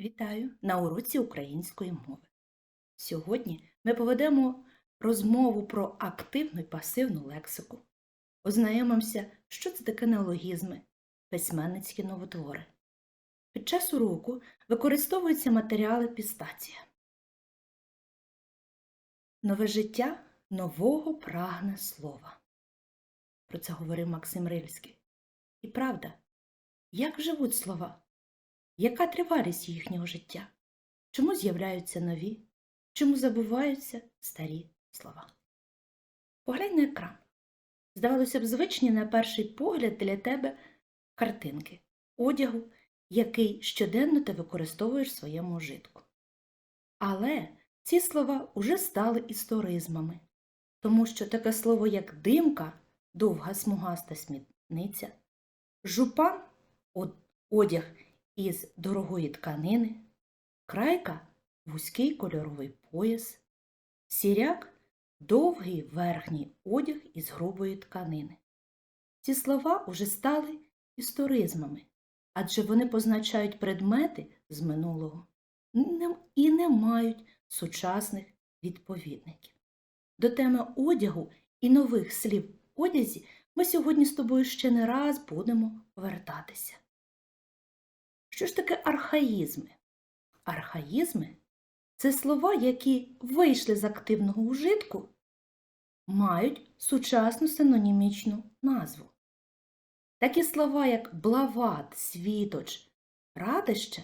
Вітаю на уроці української мови. Сьогодні ми поведемо розмову про активну і пасивну лексику. Ознайомимося, що це таке неологізми, письменницькі новотвори. Під час уроку використовуються матеріали пістація. Нове життя нового прагне слова. Про це говорив Максим Рильський. І правда, як живуть слова? Яка тривалість їхнього життя? Чому з'являються нові? Чому забуваються старі слова? Поглянь на екран. Здавалося б, звичні на перший погляд для тебе картинки, одягу, який щоденно ти використовуєш в своєму житку. Але ці слова уже стали історизмами, тому що таке слово, як димка, довга смугаста смітниця, жупан одяг із дорогої тканини, крайка вузький кольоровий пояс, сіряк довгий верхній одяг із грубої тканини. Ці слова уже стали історизмами, адже вони позначають предмети з минулого і не мають сучасних відповідників. До теми одягу і нових слів одязі ми сьогодні з тобою ще не раз будемо повертатися. Що ж таке архаїзми? Архаїзми це слова, які вийшли з активного ужитку, мають сучасну синонімічну назву. Такі слова, як блават, світоч, радище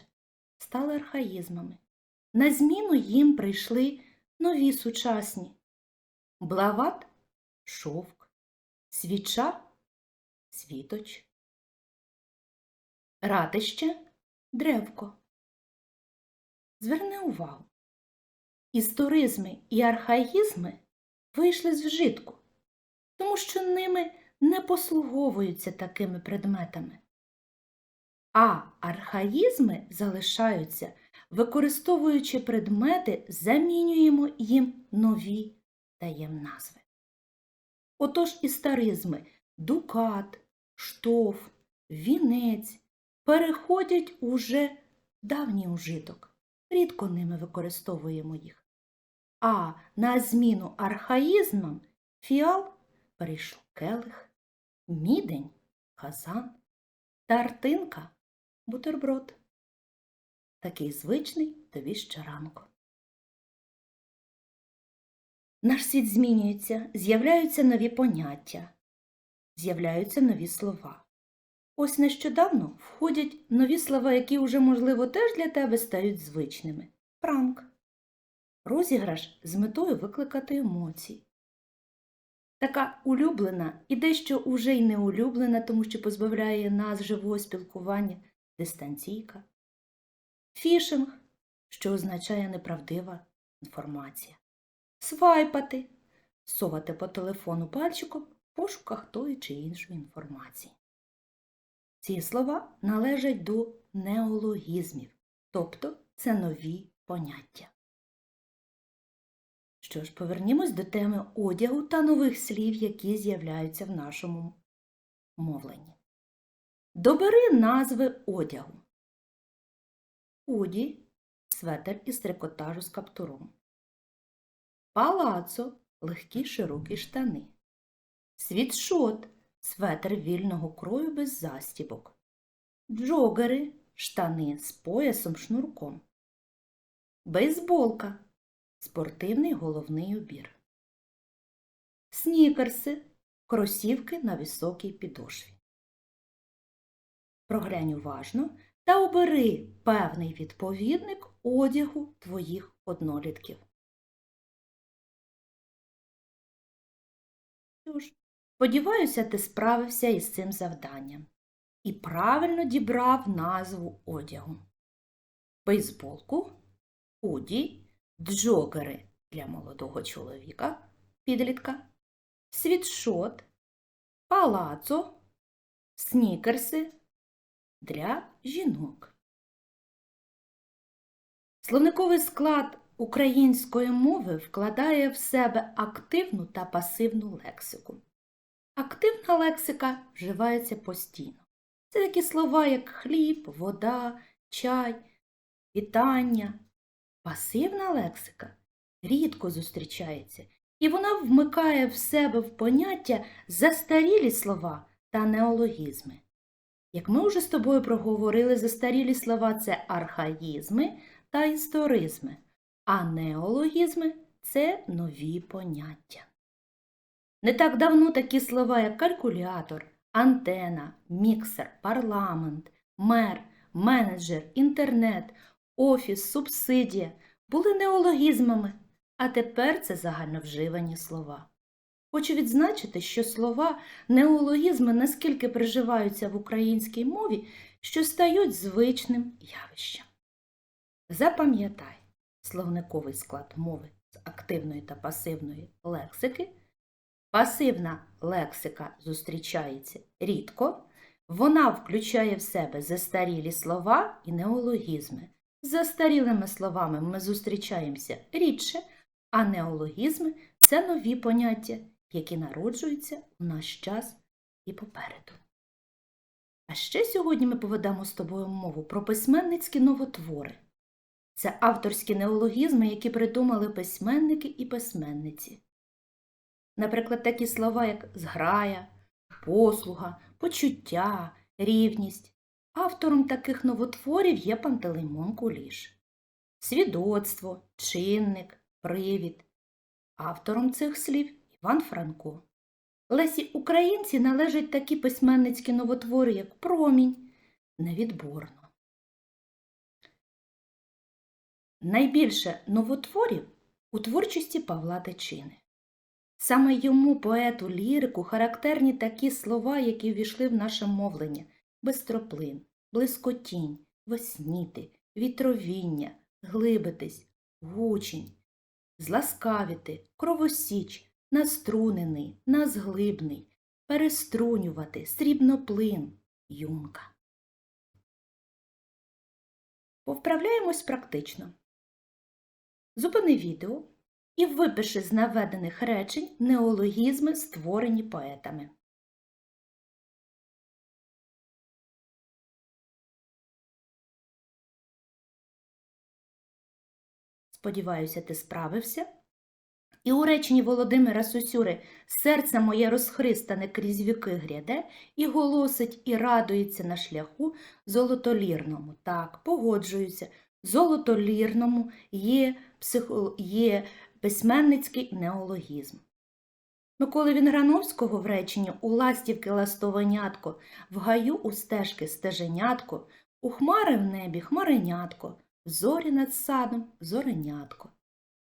стали архаїзмами. На зміну їм прийшли нові сучасні блават шовк, свіча світоч, ратище древко. Зверни увагу, історизми і архаїзми вийшли з вжитку, тому що ними не послуговуються такими предметами. А архаїзми залишаються, використовуючи предмети, замінюємо їм нові даєм назви. Отож історизми дукат, штоф, вінець переходять уже давній ужиток, рідко ними використовуємо їх. А на зміну архаїзмам фіал перейшов келих, мідень казан, тартинка бутерброд. Такий звичний тобі щоранку. Наш світ змінюється, з'являються нові поняття, з'являються нові слова. Ось нещодавно входять нові слова, які уже, можливо, теж для тебе стають звичними. Пранк. Розіграш з метою викликати емоції. Така улюблена і дещо уже й не улюблена, тому що позбавляє нас живого спілкування дистанційка. Фішинг, що означає неправдива інформація. Свайпати, совати по телефону пальчиком в пошуках тої чи іншої інформації. Ці слова належать до неологізмів, тобто це нові поняття. Що ж, повернімось до теми одягу та нових слів, які з'являються в нашому мовленні. Добери назви одягу. Худі светер із трикотажу з каптуром. Палацо легкі широкі штани. Світшот светр вільного крою без застібок. Джогери штани з поясом шнурком. Бейсболка спортивний головний убір. Снікерси кросівки на високій підошві. Проглянь уважно та обери певний відповідник одягу твоїх однолітків. Що ж, сподіваюся, ти справився із цим завданням і правильно дібрав назву одягу. Бейсболку, худі, джогери для молодого чоловіка, підлітка, світшот, палацо, снікерси для жінок. Словниковий склад української мови вкладає в себе активну та пасивну лексику. Активна лексика вживається постійно. Це такі слова, як хліб, вода, чай, вітання. Пасивна лексика рідко зустрічається, і вона вмикає в себе в поняття застарілі слова та неологізми. Як ми вже з тобою проговорили, застарілі слова це архаїзми та історизми, а неологізми це нові поняття. Не так давно такі слова, як калькулятор, антена, міксер, парламент, мер, менеджер, інтернет, офіс, субсидія були неологізмами, а тепер це загальновживані слова. Хочу відзначити, що слова неологізми наскільки приживаються в українській мові, що стають звичним явищем. Запам'ятай, словниковий склад мови з активної та пасивної лексики. Пасивна лексика зустрічається рідко, вона включає в себе застарілі слова і неологізми. З застарілими словами ми зустрічаємося рідше, а неологізми це нові поняття, які народжуються у наш час і попереду. А ще сьогодні ми поведемо з тобою мову про письменницькі новотвори. Це авторські неологізми, які придумали письменники і письменниці. Наприклад, такі слова, як зграя, послуга, почуття, рівність. Автором таких новотворів є Пантелеймон Куліш. Свідоцтво, чинник, привід. Автором цих слів Іван Франко. Лесі Українці належать такі письменницькі новотвори, як промінь, невідборно. Найбільше новотворів у творчості Павла Тичини. Саме йому, поету лірику, характерні такі слова, які ввійшли в наше мовлення бистроплин, блискотінь, весніти, вітровіння, глибитись, гучень, зласкавіти, кровосіч, наструнений, назглибний, переструнювати, срібноплин, юнка. Повправляємось практично. Зупини відео і випиши з наведених речень неологізми, створені поетами. Сподіваюся, ти справився. І у реченні Володимира Сусюри серце моє розхристане крізь віки гряде і голосить, і радується на шляху золотолірному. Так, погоджуюся, золотолірному є, психо... є письменницький неологізм. Миколи Вінграновського в реченні у ластівки ластовенятко, в гаю у стежки стеженятко, у хмари в небі хмаренятко, в зорі над садом зоренятко.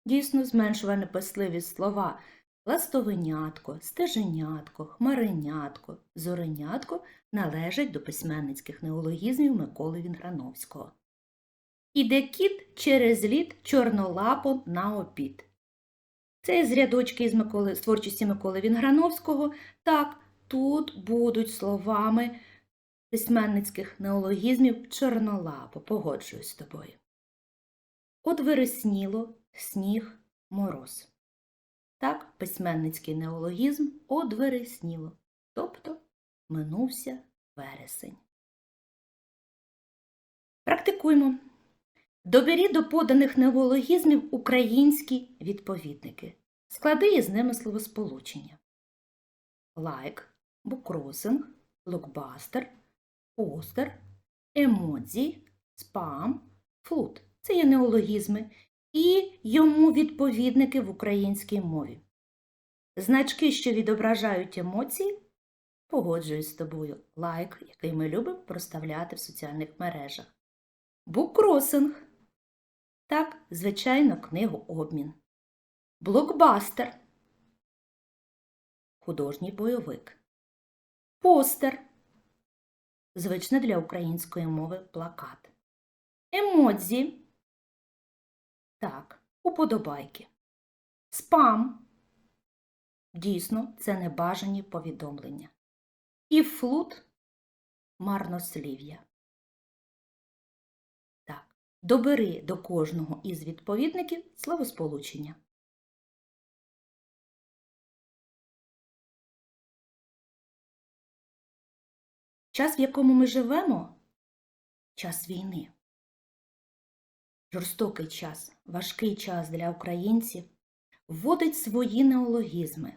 Дійсно зменшувальне писливість слова ластовенятко, стеженятко, хмаренятко, зоренятко належать до письменницьких неологізмів Миколи Вінграновського. Іде кіт через лід чорнолапо на обід. Це з рядочки із, Миколи, з творчості Миколи Вінграновського. Так, тут будуть словами письменницьких неологізмів чорнолапо. Погоджуюсь з тобою. От вересніло, сніг, мороз. Так, письменницький неологізм одвересніло, тобто минувся вересень. Практикуймо. Добері до поданих неологізмів українські відповідники. Склади із ними словосполучення. Лайк, букросинг, блокбастер, постер, емодзі, спам, флут. Це є неологізми і йому відповідники в українській мові. Значки, що відображають емоції, погоджуюсь з тобою лайк, який ми любимо проставляти в соціальних мережах. Буккросинг. Так, звичайно, книгообмін. Блокбастер. Художній бойовик. Постер. Звичне для української мови плакат. Емодзі. Так, уподобайки. Спам. Дійсно, це небажані повідомлення. І флут марнослів'я. Так, добери до кожного із відповідників словосполучення. Час, в якому ми живемо час війни. жорстокий час, важкий час для українців, вводить свої неологізми.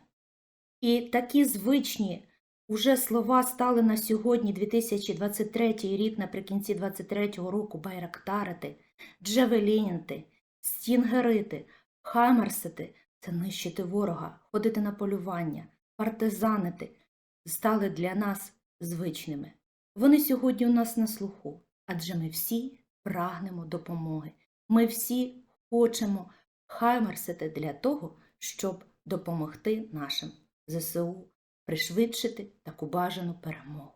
І такі звичні уже слова стали на сьогодні, 2023 рік, наприкінці 2023 року, байрактарити, джавелінити, стінгерити, хамерсити – це нищити ворога, ходити на полювання, партизанити – стали для нас звичними. Вони сьогодні у нас на слуху, адже ми всі прагнемо допомоги. Ми всі хочемо хаймерсити для того, щоб допомогти нашим ЗСУ пришвидшити таку бажану перемогу.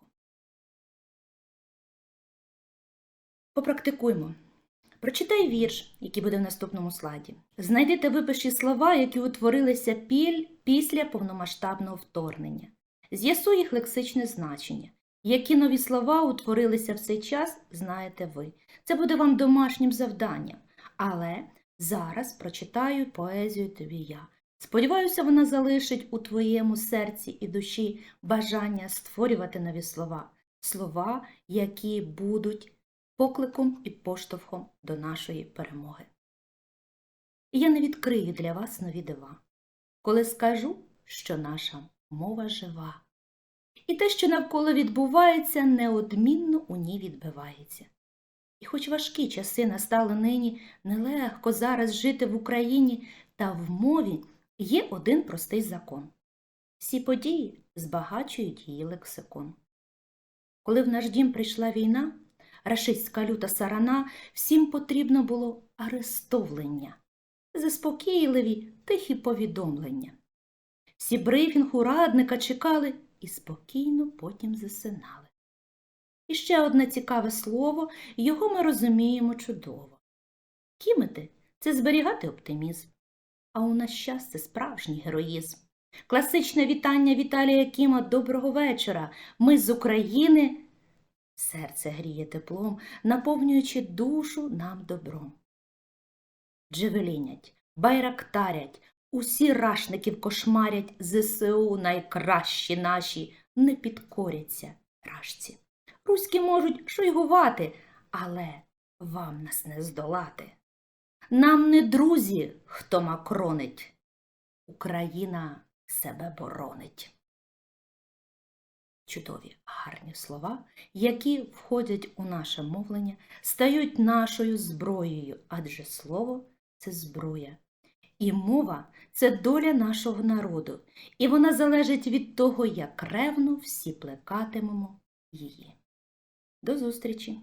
Попрактикуймо. Прочитай вірш, який буде в наступному слайді. Знайди та випиши слова, які утворилися піль після повномасштабного вторгнення. З'ясуй їх лексичне значення. Які нові слова утворилися в цей час, знаєте ви. Це буде вам домашнім завданням. Але зараз прочитаю поезію тобі я. Сподіваюся, вона залишить у твоєму серці і душі бажання створювати нові слова, слова, які будуть покликом і поштовхом до нашої перемоги. І я не відкрию для вас нові дива, коли скажу, що наша мова жива. І те, що навколо відбувається, неодмінно у ній відбивається. І хоч важкі часи настали нині, нелегко зараз жити в Україні та в мові є один простий закон. Всі події збагачують її лексикон. Коли в наш дім прийшла війна, рашистська люта сарана, всім потрібно було арестовлення, заспокійливі тихі повідомлення. Всі брифінг урадника чекали і спокійно потім засинали. І ще одне цікаве слово, його ми розуміємо чудово. Кімити це зберігати оптимізм, а у нас це справжній героїзм. Класичне вітання Віталія Кіма Доброго вечора. Ми з України. Серце гріє теплом, наповнюючи душу нам добром. Джевелінять, байрактарять, усі рашників кошмарять, ЗСУ найкращі наші не підкоряться рашці. Руські можуть шуйгувати, але вам нас не здолати. Нам не друзі, хто макронить. Україна себе боронить. Чудові гарні слова, які входять у наше мовлення, стають нашою зброєю, адже слово це зброя. І мова це доля нашого народу, і вона залежить від того, як ревно всі плекатимемо її. До зустрічі!